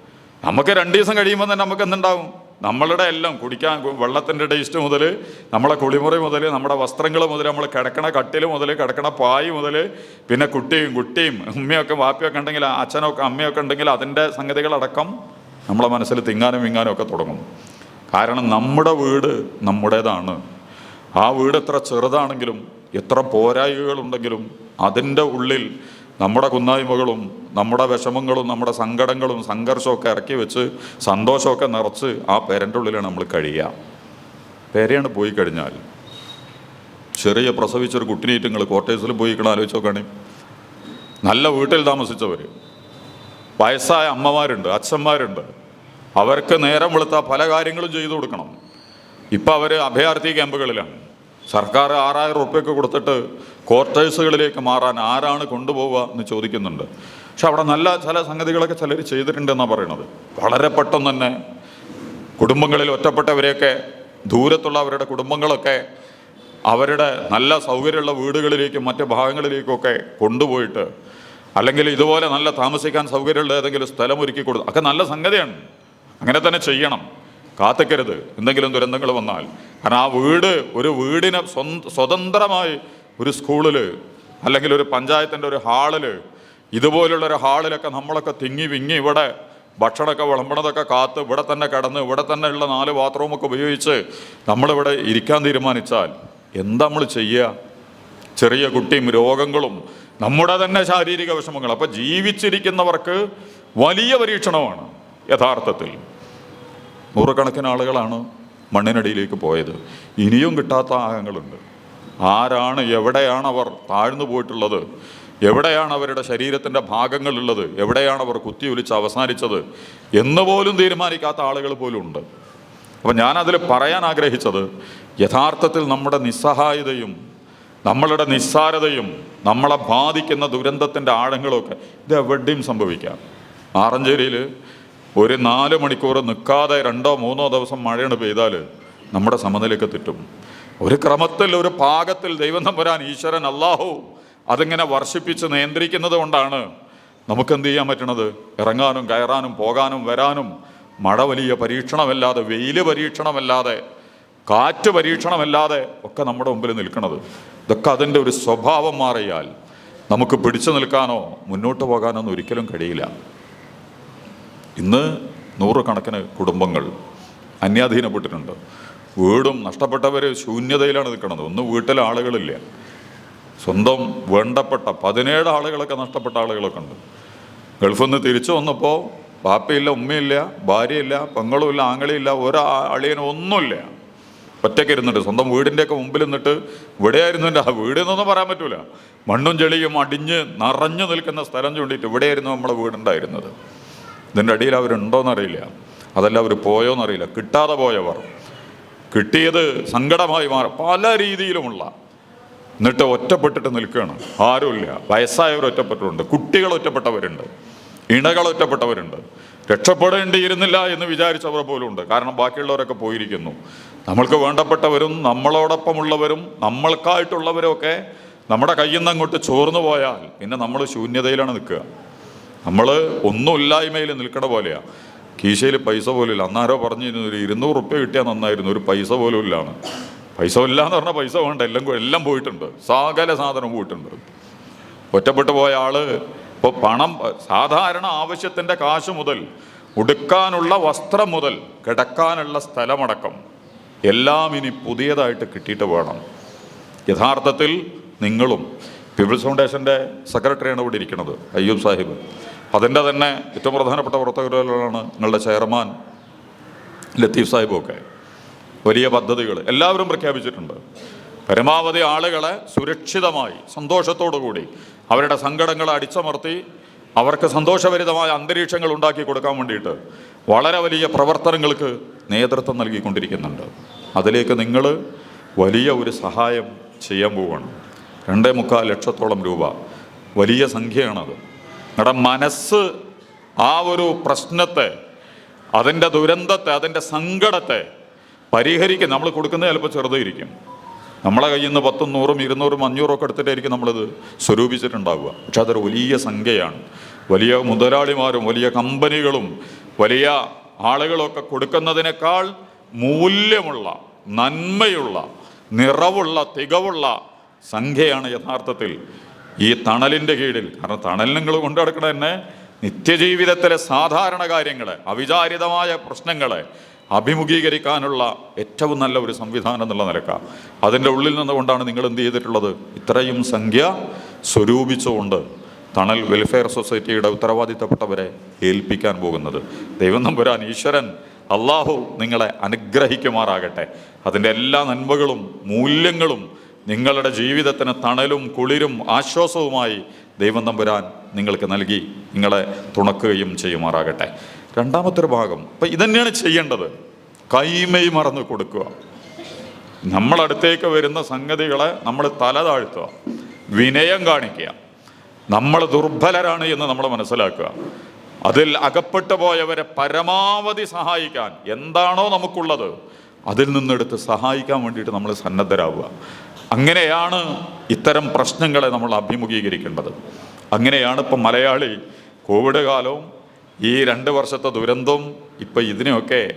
നമുക്ക് രണ്ട് ദിവസം കഴിയുമ്പോൾ തന്നെ നമുക്ക് എന്തുണ്ടാവും? നമ്മളുടെ എല്ലാം കുടിക്കാൻ വെള്ളത്തിന്റെ ടേസ്റ്റ് മുതൽ നമ്മളെ കുളിമുറി മുതൽ നമ്മുടെ വസ്ത്രങ്ങൾ മുതൽ നമ്മൾ കിടക്കണ കട്ടിൽ മുതൽ കിടക്കണ പായ് മുതൽ പിന്നെ കുട്ടിയും കുട്ടിയും ഉമ്മയൊക്കെ വാപ്പിയൊക്കെ ഉണ്ടെങ്കിൽ അച്ഛനൊക്കെ അമ്മയൊക്കെ ഉണ്ടെങ്കിൽ അതിന്റെ സംഗതികളടക്കം നമ്മളെ മനസ്സിൽ തിങ്ങാനും വിങ്ങാനും ഒക്കെ തുടങ്ങും. കാരണം നമ്മുടെ വീട് നമ്മുടേതാണ്. ആ വീട് എത്ര ചെറുതാണെങ്കിലും എത്ര പോരായ്മകളുണ്ടെങ്കിലും അതിന്റെ ഉള്ളിൽ നമ്മുടെ കുന്നായ്മകളും നമ്മുടെ വിഷമങ്ങളും നമ്മുടെ സങ്കടങ്ങളും സംഘർഷമൊക്കെ ഇറക്കി വെച്ച് സന്തോഷമൊക്കെ നിറച്ച് ആ പേരന്റെ ഉള്ളിലാണ് നമ്മൾ കഴിയുക. പേരെയാണ് പോയി കഴിഞ്ഞാൽ ചെറിയ പ്രസവിച്ചൊരു കുട്ടിനീറ്റ് ക്വാർട്ടേഴ്സിൽ പോയി കിട്ടണം ആലോചിച്ച് നോക്കണേ നല്ല വീട്ടിൽ താമസിച്ചവർ വയസ്സായ അമ്മമാരുണ്ട് അച്ഛന്മാരുണ്ട്. അവർക്ക് നേരം വെളുത്ത പല കാര്യങ്ങളും ചെയ്തു കൊടുക്കണം. ഇപ്പം അവർ അഭയാർത്ഥി ക്യാമ്പുകളിലാണ്. സർക്കാർ ആറായിരം റുപ്യൊക്കെ കൊടുത്തിട്ട് ക്വാർട്ടേഴ്സുകളിലേക്ക് മാറാൻ ആരാണ് കൊണ്ടുപോവുക എന്ന് ചോദിക്കുന്നുണ്ട്. പക്ഷെ അവിടെ നല്ല ചില സംഗതികളൊക്കെ ചിലർ ചെയ്തിട്ടുണ്ടെന്നാണ് പറയണത്. വളരെ പെട്ടെന്ന് തന്നെ കുടുംബങ്ങളിൽ ഒറ്റപ്പെട്ടവരെയൊക്കെ ദൂരത്തുള്ള അവരുടെ കുടുംബങ്ങളൊക്കെ അവരുടെ നല്ല സൗകര്യമുള്ള വീടുകളിലേക്കും മറ്റ് ഭാഗങ്ങളിലേക്കൊക്കെ കൊണ്ടുപോയിട്ട് അല്ലെങ്കിൽ ഇതുപോലെ നല്ല താമസിക്കാൻ സൗകര്യമുള്ള ഏതെങ്കിലും സ്ഥലം ഒരുക്കി കൊടുത്തു ഒക്കെ നല്ല സംഗതിയാണ്. അങ്ങനെ തന്നെ ചെയ്യണം. കാത്തിക്കരുത്. എന്തെങ്കിലും ദുരന്തങ്ങൾ വന്നാൽ. കാരണം ആ വീട് ഒരു വീടിനെ സ്വതന്ത്രമായി ഒരു സ്കൂളിൽ അല്ലെങ്കിൽ ഒരു പഞ്ചായത്തിന്റെ ഒരു ഹാളിൽ ഇതുപോലുള്ള ഒരു ഹാളിലൊക്കെ നമ്മളൊക്കെ തിങ്ങി വിങ്ങി ഇവിടെ ഭക്ഷണമൊക്കെ വിളമ്പണതൊക്കെ കാത്ത് ഇവിടെ തന്നെ കിടന്ന് ഇവിടെ തന്നെ ഉള്ള നാല് ബാത്റൂമൊക്കെ ഉപയോഗിച്ച് നമ്മളിവിടെ ഇരിക്കാൻ തീരുമാനിച്ചാൽ എന്താ നമ്മൾ ചെയ്യുക? ചെറിയ കുട്ടിയും രോഗങ്ങളും നമ്മുടെ തന്നെ ശാരീരിക വിഷമങ്ങൾ. അപ്പം ജീവിച്ചിരിക്കുന്നവർക്ക് വലിയ പരീക്ഷണമാണ് യഥാർത്ഥത്തിൽ. നൂറുകണക്കിന് ആളുകളാണ് മണ്ണിനടിയിലേക്ക് പോയത്. ഇനിയും കിട്ടാത്ത ആകങ്ങളുണ്ട് ആരാണ് എവിടെയാണ് അവർ താഴ്ന്നു പോയിട്ടുള്ളത്? എവിടെയാണ് അവരുടെ ശരീരത്തിന്റെ ഭാഗങ്ങളുള്ളത്? എവിടെയാണ് അവർ കുത്തി ഒലിച്ച് അവസാനിച്ചത്? എന്ന് പോലും തീരുമാനിക്കാത്ത ആളുകൾ പോലും ഉണ്ട്. അപ്പം ഞാനതിൽ പറയാൻ ആഗ്രഹിച്ചത് യഥാർത്ഥത്തിൽ നമ്മുടെ നിസ്സഹായതയും നമ്മളുടെ നിസ്സാരതയും നമ്മളെ ബാധിക്കുന്ന ദുരന്തത്തിന്റെ ആഴങ്ങളൊക്കെ ഇത് എവിടെയും സംഭവിക്കാം. ആറഞ്ചേരിയിൽ ഒരു നാല് മണിക്കൂർ നിൽക്കാതെ രണ്ടോ മൂന്നോ ദിവസം മഴയാണ് പെയ്താൽ നമ്മുടെ സമനിലയൊക്കെ തെറ്റും. ഒരു ക്രമത്തിൽ ഒരു പാകത്തിൽ ദൈവം തമ്പുരാൻ ഈശ്വരൻ അള്ളാഹു അതിങ്ങനെ വർഷിപ്പിച്ച് നിയന്ത്രിക്കുന്നത് കൊണ്ടാണ് നമുക്ക് എന്ത് ചെയ്യാൻ പറ്റണത്? ഇറങ്ങാനും കയറാനും പോകാനും വരാനും മഴ വലിയ പരീക്ഷണമല്ലാതെ വെയിൽ പരീക്ഷണമല്ലാതെ കാറ്റ് പരീക്ഷണമല്ലാതെ ഒക്കെ നമ്മുടെ മുമ്പിൽ നിൽക്കുന്നത് ഇതൊക്കെ അതിന്റെ ഒരു സ്വഭാവം മാറിയാൽ നമുക്ക് പിടിച്ചു നിൽക്കാനോ മുന്നോട്ട് പോകാനോ ഒന്നും ഒരിക്കലും കഴിയില്ല. ഇന്ന് നൂറുകണക്കിന് കുടുംബങ്ങൾ അന്യാധീനപ്പെട്ടിട്ടുണ്ട്. വീടും നഷ്ടപ്പെട്ടവർ ശൂന്യതയിലാണ് നിൽക്കുന്നത്. ഒന്ന് വീട്ടിൽ ആളുകളില്ല? സ്വന്തം വേണ്ടപ്പെട്ട പതിനേഴ് ആളുകളൊക്കെ നഷ്ടപ്പെട്ട ആളുകളൊക്കെ ഉണ്ട്. ഗൾഫിൽ നിന്ന് തിരിച്ചു വന്നപ്പോൾ പാപ്പയില്ല ഉമ്മയില്ല ഭാര്യയില്ല പെങ്ങളുമില്ല ആങ്ങളിയില്ല ഒരാ അളിയനും ഒന്നുമില്ല. ഒറ്റയ്ക്ക് ഇരുന്നിട്ട് സ്വന്തം വീടിന്റെയൊക്കെ മുമ്പിൽ നിന്നിട്ട് ഇവിടെയായിരുന്നു എന്റെ ആ വീട് എന്നൊന്നും പറയാൻ പറ്റൂല. മണ്ണും ചെളിയും അടിഞ്ഞ് നിറഞ്ഞു നിൽക്കുന്ന സ്ഥലം ചൂണ്ടിയിട്ട് ഇവിടെയായിരുന്നു നമ്മുടെ വീടുണ്ടായിരുന്നത്. ഇതിന്റെ അടിയിൽ അവരുണ്ടോയെന്നറിയില്ല അതല്ല അവർ പോയോന്നറിയില്ല. കിട്ടാതെ പോയവർ. കിട്ടിയത് സങ്കടമായി മാറി പല രീതിയിലുമുള്ള. എന്നിട്ട് ഒറ്റപ്പെട്ടിട്ട് നിൽക്കുകയാണ് ആരുമില്ല. വയസ്സായവർ ഒറ്റപ്പെട്ടിട്ടുണ്ട്. കുട്ടികൾ ഒറ്റപ്പെട്ടവരുണ്ട്. ഇണകൾ ഒറ്റപ്പെട്ടവരുണ്ട്. രക്ഷപ്പെടേണ്ടിയിരുന്നില്ല എന്ന് വിചാരിച്ചവർ പോലും ഉണ്ട് കാരണം ബാക്കിയുള്ളവരൊക്കെ പോയിരിക്കുന്നു. നമ്മൾക്ക് വേണ്ടപ്പെട്ടവരും നമ്മളോടൊപ്പമുള്ളവരും നമ്മൾക്കായിട്ടുള്ളവരും ഒക്കെ നമ്മുടെ കയ്യിൽ നിന്ന് അങ്ങോട്ട് ചോർന്നു പോയാൽ പിന്നെ നമ്മൾ ശൂന്യതയിലാണ് നിൽക്കുക. നമ്മൾ ഒന്നുമില്ലായ്മയിൽ നിൽക്കണ പോലെയാണ് കീശയിൽ പൈസ പോലും ഇല്ല. അന്നാരോ പറഞ്ഞിരുന്നു ഒരു ഇരുന്നൂറ് റുപ്യ കിട്ടിയാൽ നന്നായിരുന്നു. ഒരു പൈസ പോലും ഇല്ലാണ് പൈസ ഇല്ല എന്ന് പറഞ്ഞാൽ പൈസ വേണ്ട. എല്ലാം എല്ലാം പോയിട്ടുണ്ട്. സകല സാധനം പോയിട്ടുണ്ട്. ഒറ്റപ്പെട്ടു പോയ ആൾ ഇപ്പോൾ പണം സാധാരണ ആവശ്യത്തിന്റെ കാശ് മുതൽ ഉടുക്കാനുള്ള വസ്ത്രം മുതൽ കിടക്കാനുള്ള സ്ഥലമടക്കം എല്ലാം ഇനി പുതിയതായിട്ട് കിട്ടിയിട്ട് വേണം. യഥാർത്ഥത്തിൽ നിങ്ങളും പീപ്പിൾസ് ഫൗണ്ടേഷന്റെ സെക്രട്ടറിയാണ് ഇവിടെ ഇരിക്കുന്നത് അയ്യൂബ് സാഹിബ്. അതിന്റെ തന്നെ ഏറ്റവും പ്രധാനപ്പെട്ട പ്രവർത്തകരാണ് നിങ്ങളുടെ ചെയർമാൻ ലത്തീഫ് സാഹിബും ഒക്കെ വലിയ പദ്ധതികൾ എല്ലാവരും പ്രഖ്യാപിച്ചിട്ടുണ്ട്. പരമാവധി ആളുകളെ സുരക്ഷിതമായി സന്തോഷത്തോടു കൂടി അവരുടെ സങ്കടങ്ങളെ അടിച്ചമർത്തി അവർക്ക് സന്തോഷഭരിതമായ അന്തരീക്ഷങ്ങൾ ഉണ്ടാക്കി കൊടുക്കാൻ വേണ്ടിയിട്ട് വളരെ വലിയ പ്രവർത്തനങ്ങൾക്ക് നേതൃത്വം നൽകിക്കൊണ്ടിരിക്കുന്നുണ്ട്. അതിലേക്ക് നിങ്ങൾ വലിയ ഒരു സഹായം ചെയ്യാൻ പോവുകയാണ് രണ്ടേ മുക്കാൽ ലക്ഷത്തോളം രൂപ. വലിയ സംഖ്യയാണത്. നിങ്ങളുടെ മനസ്സ് ആ ഒരു പ്രശ്നത്തെ അതിന്റെ ദുരന്തത്തെ അതിന്റെ സങ്കടത്തെ പരിഹരിക്കുക നമ്മൾ കൊടുക്കുന്നത് ചിലപ്പോൾ ചെറുതായിരിക്കും. നമ്മളെ കയ്യിൽ നിന്ന് പത്തും നൂറും ഇരുന്നൂറും അഞ്ഞൂറും ഒക്കെ എടുത്തിട്ടായിരിക്കും നമ്മളിത് സ്വരൂപിച്ചിട്ടുണ്ടാവുക. പക്ഷെ അതൊരു വലിയ സംഖ്യയാണ്. വലിയ മുതലാളിമാരും വലിയ കമ്പനികളും വലിയ ആളുകളൊക്കെ കൊടുക്കുന്നതിനേക്കാൾ മൂല്യമുള്ള നന്മയുള്ള നിറവുള്ള തികവുള്ള സംഖ്യയാണ് യഥാർത്ഥത്തിൽ ഈ തണലിന്റെ കീഴിൽ. കാരണം തണൽ നിങ്ങൾ കൊണ്ടു നടക്കണ തന്നെ നിത്യജീവിതത്തിലെ സാധാരണ കാര്യങ്ങൾ അവിചാരിതമായ പ്രശ്നങ്ങൾ അഭിമുഖീകരിക്കാനുള്ള ഏറ്റവും നല്ല ഒരു സംവിധാനം എന്നുള്ള നിലക്കാണ് അതിന്റെ ഉള്ളിൽ നിന്നുകൊണ്ടാണ് നിങ്ങൾ എന്ത് ചെയ്തിട്ടുള്ളത്? ഇത്രയും സംഖ്യ സ്വരൂപിച്ചുകൊണ്ട് തണൽ വെൽഫെയർ സൊസൈറ്റിയുടെ ഉത്തരവാദിത്തപ്പെട്ടവരെ ഏൽപ്പിക്കാൻ പോകുന്നത്. ദൈവം നമ്പുരാൻ ഈശ്വരൻ അള്ളാഹു നിങ്ങളെ അനുഗ്രഹിക്കുമാറാകട്ടെ. അതിന്റെ എല്ലാ നന്മകളും മൂല്യങ്ങളും നിങ്ങളുടെ ജീവിതത്തിന് തണലും കുളിരും ആശ്വാസവുമായി ദൈവം തമ്പുരാൻ നിങ്ങൾക്ക് നൽകി നിങ്ങളെ തുണക്കുകയും ചെയ്യുമാറാകട്ടെ. രണ്ടാമത്തൊരു ഭാഗം അപ്പം ഇതന്നെയാണ് ചെയ്യേണ്ടത്. കൈമൈ മറന്ന് കൊടുക്കുക. നമ്മളടുത്തേക്ക് വരുന്ന സംഗതികളെ നമ്മൾ തല താഴ്ത്തുക. വിനയം കാണിക്കുക. നമ്മൾ ദുർബലരാണ് എന്ന് നമ്മൾ മനസ്സിലാക്കുക. അതിൽ അകപ്പെട്ടു പോയവരെ പരമാവധി സഹായിക്കാൻ എന്താണോ നമുക്കുള്ളത് അതിൽ നിന്നെടുത്ത് സഹായിക്കാൻ വേണ്ടിയിട്ട് നമ്മൾ സന്നദ്ധരാവുക. അങ്ങനെയാണ് ഇത്തരം പ്രശ്നങ്ങളെ നമ്മൾ അഭിമുഖീകരിക്കേണ്ടത്. അങ്ങനെയാണ് ഇപ്പം മലയാളി കോവിഡ് കാലവും ഈ രണ്ട് വർഷത്തെ ദുരന്തവും ഇപ്പം ഇതിനെയൊക്കെ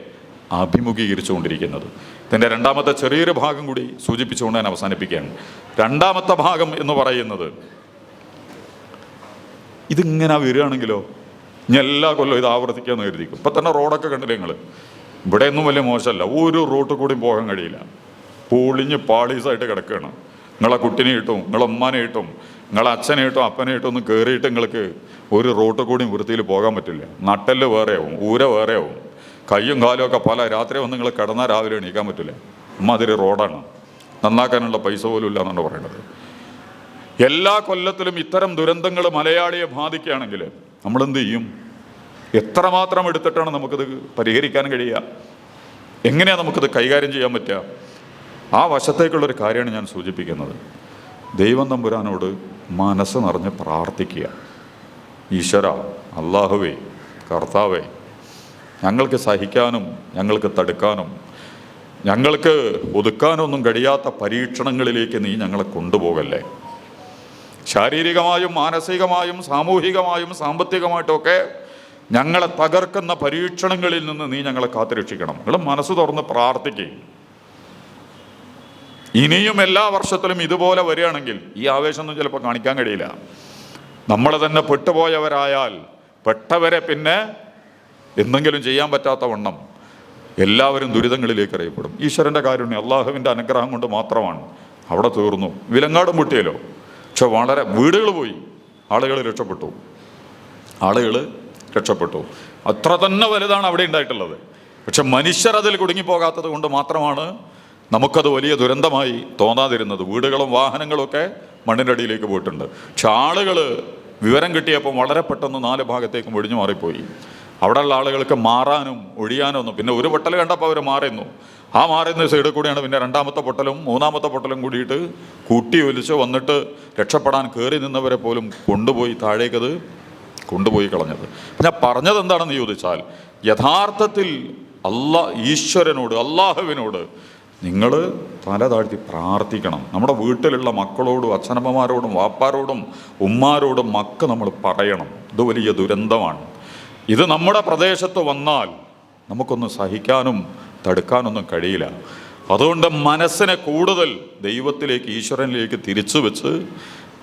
അഭിമുഖീകരിച്ചുകൊണ്ടിരിക്കുന്നത്. ഇതിന്റെ രണ്ടാമത്തെ ചെറിയൊരു ഭാഗം കൂടി സൂചിപ്പിച്ചുകൊണ്ട് ഞാൻ അവസാനിപ്പിക്കുകയാണ്. രണ്ടാമത്തെ ഭാഗം എന്ന് പറയുന്നത് ഇതിങ്ങനെ വരികയാണെങ്കിലോ? ഇനി എല്ലാ കൊല്ലം ഇത് ആവർത്തിക്കാമെന്ന് കരുതിക്കും. ഇപ്പം തന്നെ റോഡൊക്കെ കണ്ടില്ലേ നിങ്ങൾ ഇവിടെ ഒന്നും വലിയ മോശമല്ല. ഒരു റൂട്ട് കൂടി പോകാൻ കഴിയില്ല. പൊളിഞ്ഞ് പാളീസായിട്ട് കിടക്കുകയാണ്. നിങ്ങളെ കുട്ടിനെ കിട്ടും നിങ്ങളെ ഉമ്മാനെ കിട്ടും നിങ്ങളെ അച്ഛനെ കിട്ടും അപ്പനെ കിട്ടും ഒന്ന് കയറിയിട്ട് നിങ്ങൾക്ക് ഒരു റോട്ട് കൂടി വൃത്തിയിൽ പോകാൻ പറ്റില്ല. നട്ടൽ വേറെയാവും ഊര വേറെയാവും. കയ്യും കാലും ഒക്കെ പല രാത്രി വന്ന് നിങ്ങൾ കിടന്നാൽ രാവിലെ എണീക്കാൻ പറ്റില്ല. അമ്മാതിരി റോഡാണ്. നന്നാക്കാനുള്ള പൈസ പോലും ഇല്ല എന്നാണ് പറയുന്നത്. എല്ലാ കൊല്ലത്തിലും ഇത്തരം ദുരന്തങ്ങൾ മലയാളിയെ ബാധിക്കുകയാണെങ്കിൽ നമ്മൾ എന്ത് ചെയ്യും? എത്രമാത്രം എടുത്തിട്ടാണ് നമുക്കിത് പരിഹരിക്കാൻ കഴിയുക? എങ്ങനെയാണ് നമുക്കിത് കൈകാര്യം ചെയ്യാൻ പറ്റുക? ആ വശത്തേക്കുള്ളൊരു കാര്യമാണ് ഞാൻ സൂചിപ്പിക്കുന്നത്. ദൈവം തമ്പുരാനോട് മനസ്സ് നിറഞ്ഞ് പ്രാർത്ഥിക്കുക. ഈശ്വര അള്ളാഹുവേ കർത്താവേ ഞങ്ങൾക്ക് സഹിക്കാനും ഞങ്ങൾക്ക് തടുക്കാനും ഞങ്ങൾക്ക് ഒതുക്കാനൊന്നും കഴിയാത്ത പരീക്ഷണങ്ങളിലേക്ക് നീ ഞങ്ങളെ കൊണ്ടുപോകല്ലേ. ശാരീരികമായും മാനസികമായും സാമൂഹികമായും സാമ്പത്തികമായിട്ടൊക്കെ ഞങ്ങളെ തകർക്കുന്ന പരീക്ഷണങ്ങളിൽ നിന്ന് നീ ഞങ്ങളെ കാത്തുരക്ഷിക്കണം. നിങ്ങൾ മനസ്സ് തുറന്ന് പ്രാർത്ഥിക്കുക ഇനിയും എല്ലാ വർഷത്തിലും ഇതുപോലെ വരികയാണെങ്കിൽ ഈ ആവേശമൊന്നും ചിലപ്പോൾ കാണിക്കാൻ കഴിയില്ല. നമ്മൾ തന്നെ പെട്ടുപോയവരായാൽ പെട്ടവരെ പിന്നെ എന്തെങ്കിലും ചെയ്യാൻ പറ്റാത്ത വണ്ണം എല്ലാവരും ദുരിതങ്ങളിലേക്ക് അറിയപ്പെടും. ഈശ്വരന്റെ കാരുണ്യം അള്ളാഹുവിന്റെ അനുഗ്രഹം കൊണ്ട് മാത്രമാണ് അവിടെ തീർന്നു. വിലങ്ങാടും പൊട്ടിയല്ലോ പക്ഷെ വളരെ വീടുകൾ പോയി. ആളുകൾ രക്ഷപ്പെട്ടു. ആളുകൾ രക്ഷപ്പെട്ടു. അത്ര തന്നെ വലുതാണ് അവിടെ ഉണ്ടായിട്ടുള്ളത്. പക്ഷെ മനുഷ്യർ അതിൽ കുടുങ്ങിപ്പോകാത്തത് കൊണ്ട് മാത്രമാണ് നമുക്കത് വലിയ ദുരന്തമായി തോന്നാതിരുന്നത്. വീടുകളും വാഹനങ്ങളും ഒക്കെ മണ്ണിന്റെ അടിയിലേക്ക് പോയിട്ടുണ്ട്. പക്ഷെ ആളുകൾ വിവരം കിട്ടിയപ്പോൾ വളരെ പെട്ടെന്ന് നാല് ഭാഗത്തേക്കും ഒഴിഞ്ഞു മാറിപ്പോയി. അവിടെയുള്ള ആളുകൾക്ക് മാറാനും ഒഴിയാനും ഒന്നും. പിന്നെ ഒരു പൊട്ടൽ കണ്ടപ്പോൾ അവർ മാറുന്നു. ആ മാറുന്ന സൈഡിൽ കൂടിയാണ് പിന്നെ രണ്ടാമത്തെ പൊട്ടലും മൂന്നാമത്തെ പൊട്ടലും കൂടിയിട്ട് കൂട്ടി ഒലിച്ച് വന്നിട്ട് രക്ഷപ്പെടാൻ കയറി നിന്നവരെ പോലും കൊണ്ടുപോയി താഴേക്കത് കൊണ്ടുപോയി കളഞ്ഞത്. ഞാൻ പറഞ്ഞത് എന്താണെന്ന് ചോദിച്ചാൽ യഥാർത്ഥത്തിൽ അല്ലാ ഈശ്വരനോട് അള്ളാഹുവിനോട് നിങ്ങൾ തല താഴ്ത്തി പ്രാർത്ഥിക്കണം. നമ്മുടെ വീട്ടിലുള്ള മക്കളോടും അച്ഛനമ്മമാരോടും വാപ്പാരോടും ഉമ്മാരോടും മക്ക നമ്മൾ പറയണം. ഇത് വലിയ ദുരന്തമാണ്. ഇത് നമ്മുടെ പ്രദേശത്ത് വന്നാൽ നമുക്കൊന്നും സഹിക്കാനും തടുക്കാനൊന്നും കഴിയില്ല. അതുകൊണ്ട് മനസ്സിനെ കൂടുതൽ ദൈവത്തിലേക്ക് ഈശ്വരനിലേക്ക് തിരിച്ചു വെച്ച്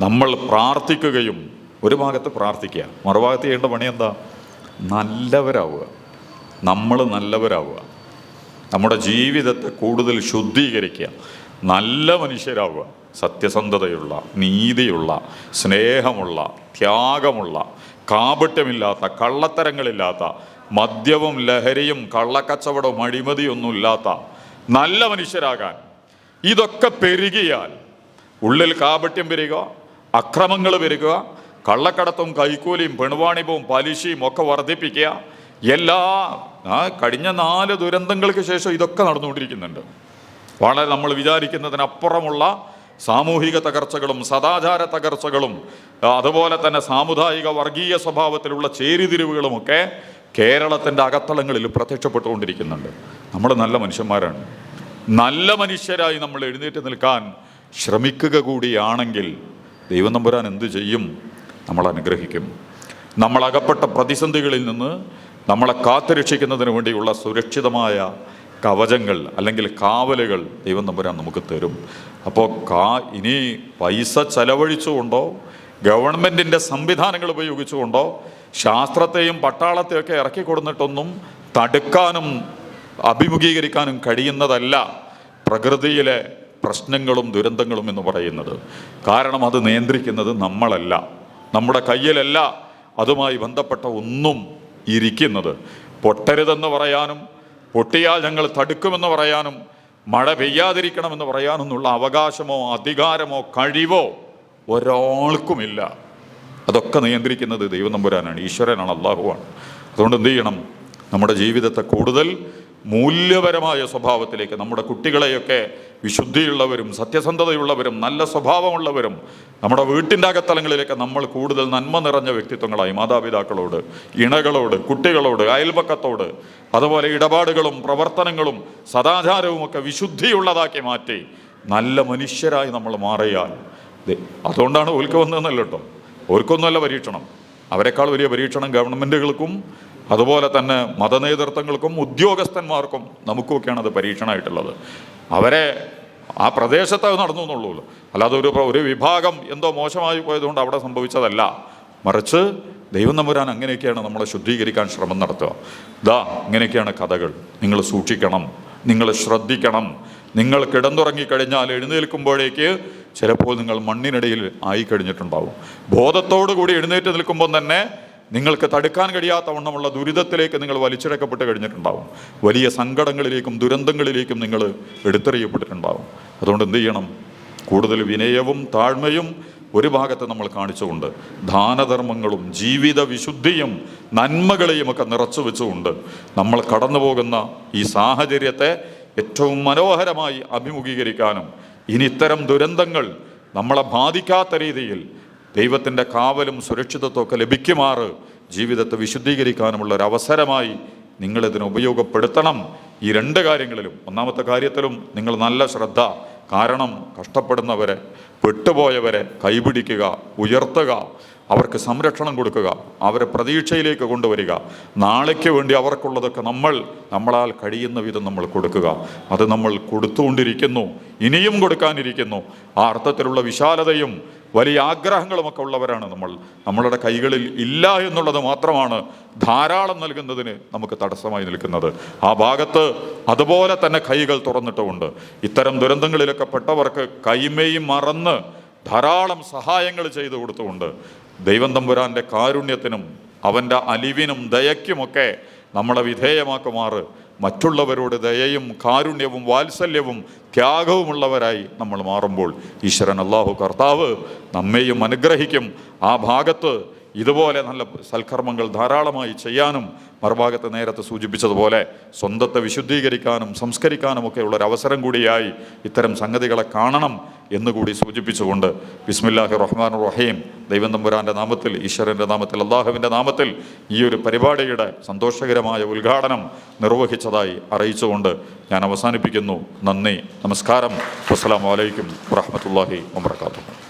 നമ്മൾ പ്രാർത്ഥിക്കുകയും ഒരു ഭാഗത്ത് പ്രാർത്ഥിക്കുക. മറുഭാഗത്ത് ചെയ്യേണ്ട പണി എന്താ? നല്ലവരാവുക. നമ്മൾ നല്ലവരാവുക. നമ്മുടെ ജീവിതത്തെ കൂടുതൽ ശുദ്ധീകരിക്കുക. നല്ല മനുഷ്യരാവുക. സത്യസന്ധതയുള്ള നീതിയുള്ള സ്നേഹമുള്ള ത്യാഗമുള്ള കാപട്യമില്ലാത്ത കള്ളത്തരങ്ങളില്ലാത്ത മദ്യവും ലഹരിയും കള്ളക്കച്ചവടവും അഴിമതിയൊന്നും ഇല്ലാത്ത നല്ല മനുഷ്യരാകാൻ. ഇതൊക്കെ പെരുകിയാൽ ഉള്ളിൽ കാപട്യം വരിക അക്രമങ്ങൾ വരിക കള്ളക്കടത്തും കൈക്കൂലിയും പെണുവാണിപ്പവും പലിശയും ഒക്കെ വർദ്ധിപ്പിക്കുക എല്ലാ ആ കഴിഞ്ഞ നാല് ദുരന്തങ്ങൾക്ക് ശേഷം ഇതൊക്കെ നടന്നുകൊണ്ടിരിക്കുന്നുണ്ട്. വളരെ നമ്മൾ വിചാരിക്കുന്നതിനപ്പുറമുള്ള സാമൂഹിക തകർച്ചകളും സദാചാര തകർച്ചകളും അതുപോലെ തന്നെ സാമുദായിക വർഗീയ സ്വഭാവത്തിലുള്ള ചേരിതിരിവുകളുമൊക്കെ കേരളത്തിന്റെ അകത്തളങ്ങളിൽ പ്രത്യക്ഷപ്പെട്ടുകൊണ്ടിരിക്കുന്നുണ്ട്. നമ്മൾ നല്ല മനുഷ്യന്മാരാണ്. നല്ല മനുഷ്യരായി നമ്മൾ എഴുന്നേറ്റ് നിൽക്കാൻ ശ്രമിക്കുക കൂടിയാണെങ്കിൽ ദൈവം നമ്പുരാൻ എന്ത് ചെയ്യും? നമ്മൾ അനുഗ്രഹിക്കും. നമ്മൾ അകപ്പെട്ട പ്രതിസന്ധികളിൽ നിന്ന് നമ്മളെ കാത്തുരക്ഷിക്കുന്നതിന് വേണ്ടിയുള്ള സുരക്ഷിതമായ കവചങ്ങൾ അല്ലെങ്കിൽ കാവലുകൾ ദൈവം നമ്പുരാൻ നമുക്ക് തരും. അപ്പോൾ കാ ഇനി പൈസ ചെലവഴിച്ചുകൊണ്ടോ ഗവൺമെന്റിന്റെ സംവിധാനങ്ങൾ ഉപയോഗിച്ചുകൊണ്ടോ ശാസ്ത്രത്തെയും പട്ടാളത്തെയൊക്കെ ഇറക്കി കൊടുത്തിട്ടൊന്നും തടുക്കാനും അഭിമുഖീകരിക്കാനും കഴിയുന്നതല്ല പ്രകൃതിയിലെ പ്രശ്നങ്ങളും ദുരന്തങ്ങളും എന്ന് പറയുന്നത്. കാരണം അത് നിയന്ത്രിക്കുന്നത് നമ്മളല്ല. നമ്മുടെ കയ്യിലല്ല. അതുമായി ബന്ധപ്പെട്ട ഒന്നും ഇരിക്കുന്നത്. പൊട്ടരുതെന്ന് പറയാനും പൊട്ടിയാൽ ഞങ്ങൾ തടുക്കുമെന്ന് പറയാനും മഴ പെയ്യാതിരിക്കണമെന്ന് പറയാനൊന്നുള്ള അവകാശമോ അധികാരമോ കഴിവോ ഒരാൾക്കുമില്ല. അതൊക്കെ നിയന്ത്രിക്കുന്നത് ദൈവം നമ്പുരാനാണ് ഈശ്വരനാണ് അള്ളാഹുവാണ് അതുകൊണ്ട് എന്ത് ചെയ്യണം? നമ്മുടെ ജീവിതത്തെ കൂടുതൽ മൂല്യപരമായ സ്വഭാവത്തിലേക്ക് നമ്മുടെ കുട്ടികളെയൊക്കെ വിശുദ്ധിയുള്ളവരും സത്യസന്ധതയുള്ളവരും നല്ല സ്വഭാവമുള്ളവരും നമ്മുടെ വീട്ടിന്റെ അകത്തലങ്ങളിലേക്ക് നമ്മൾ കൂടുതൽ നന്മ നിറഞ്ഞ വ്യക്തിത്വങ്ങളായി മാതാപിതാക്കളോട് ഇണകളോട് കുട്ടികളോട് അയൽപക്കത്തോട് അതുപോലെ ഇടപാടുകളും പ്രവർത്തനങ്ങളും സദാചാരവും ഒക്കെ വിശുദ്ധിയുള്ളതാക്കി മാറ്റി നല്ല മനുഷ്യരായി നമ്മൾ മാറിയാൽ അതുകൊണ്ടാണ് ഓൽക്ക് വന്നതെന്നല്ലോ കേട്ടോ ഓർക്കൊന്നുമല്ല പരീക്ഷണം. അവരെക്കാൾ വലിയ പരീക്ഷണം ഗവൺമെന്റുകൾക്കും അതുപോലെ തന്നെ മതനേതൃത്വങ്ങൾക്കും ഉദ്യോഗസ്ഥന്മാർക്കും നമുക്കൊക്കെയാണ് അത് പരീക്ഷണമായിട്ടുള്ളത്. അവരെ ആ പ്രദേശത്ത് അത് നടന്നു എന്നുള്ളൂ അല്ലാതെ ഒരു ഒരു വിഭാഗം എന്തോ മോശമായി പോയതുകൊണ്ട് അവിടെ സംഭവിച്ചതല്ല. മറിച്ച് ദൈവം നമ്പുരാൻ അങ്ങനെയൊക്കെയാണ് നമ്മളെ ശുദ്ധീകരിക്കാൻ ശ്രമം നടത്തുക. ദാ ഇങ്ങനെയൊക്കെയാണ് കഥകൾ. നിങ്ങൾ സൂക്ഷിക്കണം. നിങ്ങൾ ശ്രദ്ധിക്കണം. നിങ്ങൾ കിടന്നുറങ്ങിക്കഴിഞ്ഞാൽ എഴുന്നേൽക്കുമ്പോഴേക്ക് ചിലപ്പോൾ നിങ്ങൾ മണ്ണിനിടയിൽ ആയിക്കഴിഞ്ഞിട്ടുണ്ടാവും. ബോധത്തോടു കൂടി എഴുന്നേറ്റ് നിൽക്കുമ്പോൾ തന്നെ നിങ്ങൾക്ക് തടുക്കാൻ കഴിയാത്ത വണ്ണമുള്ള ദുരിതത്തിലേക്ക് നിങ്ങൾ വലിച്ചിഴക്കപ്പെട്ട് കഴിഞ്ഞിട്ടുണ്ടാവും. വലിയ സങ്കടങ്ങളിലേക്കും ദുരന്തങ്ങളിലേക്കും നിങ്ങൾ എടുത്തെറിയപ്പെട്ടിട്ടുണ്ടാവും. അതുകൊണ്ട് എന്ത് ചെയ്യണം? കൂടുതൽ വിനയവും താഴ്മയും ഒരു ഭാഗത്ത് നമ്മൾ കാണിച്ചുകൊണ്ട് ദാനധർമ്മങ്ങളും ജീവിത വിശുദ്ധിയും നന്മകളെയും ഒക്കെ നിറച്ചു വെച്ചുകൊണ്ട് നമ്മൾ കടന്നു പോകുന്ന ഈ സാഹചര്യത്തെ ഏറ്റവും മനോഹരമായി അഭിമുഖീകരിക്കാനും ഇനി ഇത്തരം ദുരന്തങ്ങൾ നമ്മളെ ബാധിക്കാത്ത രീതിയിൽ ദൈവത്തിന്റെ കാവലും സുരക്ഷിതത്വമൊക്കെ ലഭിക്കുമാറ്. ജീവിതത്തെ വിശുദ്ധീകരിക്കാനുമുള്ള ഒരു അവസരമായി നിങ്ങളിതിനെ ഉപയോഗപ്പെടുത്തണം. ഈ രണ്ട് കാര്യങ്ങളിലും. ഒന്നാമത്തെ കാര്യത്തിലും നിങ്ങൾ നല്ല ശ്രദ്ധ കാരണം കഷ്ടപ്പെടുന്നവരെ പെട്ടുപോയവരെ കൈപിടിക്കുക ഉയർത്തുക അവർക്ക് സംരക്ഷണം കൊടുക്കുക അവരെ പ്രതീക്ഷയിലേക്ക് കൊണ്ടുവരിക. നാളേക്ക് വേണ്ടി അവർക്കുള്ളതൊക്കെ നമ്മൾ നമ്മളാൽ കഴിയുന്ന വിധം നമ്മൾ കൊടുക്കുക. അത് നമ്മൾ കൊടുത്തുകൊണ്ടിരിക്കുന്നു ഇനിയും കൊടുക്കാനിരിക്കുന്നു. ആ അർത്ഥത്തിലുള്ള വിശാലതയും വലിയ ആഗ്രഹങ്ങളുമൊക്കെ ഉള്ളവരാണ് നമ്മൾ. നമ്മളുടെ കൈകളിൽ ഇല്ല എന്നുള്ളത് മാത്രമാണ് ധാരാളം നൽകുന്നതിന് നമുക്ക് തടസ്സമായി നിൽക്കുന്നത്. ആ ഭാഗത്ത് അതുപോലെ തന്നെ കൈകൾ തുറന്നിട്ടുമുണ്ട്. ഇത്തരം ദുരന്തങ്ങളിലൊക്കെ പെട്ടവർക്ക് കൈമയും മറന്ന് ധാരാളം സഹായങ്ങൾ ചെയ്തു കൊടുത്തുകൊണ്ട് ദൈവം തമ്പുരാന്റെ കാരുണ്യത്തിനും അവന്റെ അലിവിനും ദയയ്ക്കുമൊക്കെ നമ്മളെ വിധേയമാക്കുമാറ്. മറ്റുള്ളവരോട് ദയയും കാരുണ്യവും വാത്സല്യവും ത്യാഗവുമുള്ളവരായി നമ്മൾ മാറുമ്പോൾ ഈശ്വരൻ അള്ളാഹു കർത്താവ് നമ്മെയും അനുഗ്രഹിക്കും. ആ ഭാഗത്ത് ഇതുപോലെ നല്ല സൽക്കർമ്മങ്ങൾ ധാരാളമായി ചെയ്യാനും മറുഭാഗത്ത് നേരത്തെ സൂചിപ്പിച്ചതുപോലെ സ്വന്തത്തെ വിശുദ്ധീകരിക്കാനും സംസ്കരിക്കാനും ഉള്ള ഒരു അവസരം കൂടിയായി ഇത്തരം സംഗതികളെ കാണണം എന്നുകൂടി സൂചിപ്പിച്ചുകൊണ്ട് ബിസ്മില്ലാഹി റഹ്മാൻ റഹീം ദൈവം തമ്പുരാന്റെ നാമത്തിൽ ഈശ്വരന്റെ നാമത്തിൽ അള്ളാഹുവിന്റെ നാമത്തിൽ ഈ ഒരു പരിപാടിയുടെ സന്തോഷകരമായ ഉദ്ഘാടനം നിർവഹിച്ചതായി അറിയിച്ചുകൊണ്ട് ഞാൻ അവസാനിപ്പിക്കുന്നു. നന്ദി നമസ്കാരം. അസ്സാം വലൈക്കും വറഹ്മത്തുള്ളാഹി വബറകാതുഹു.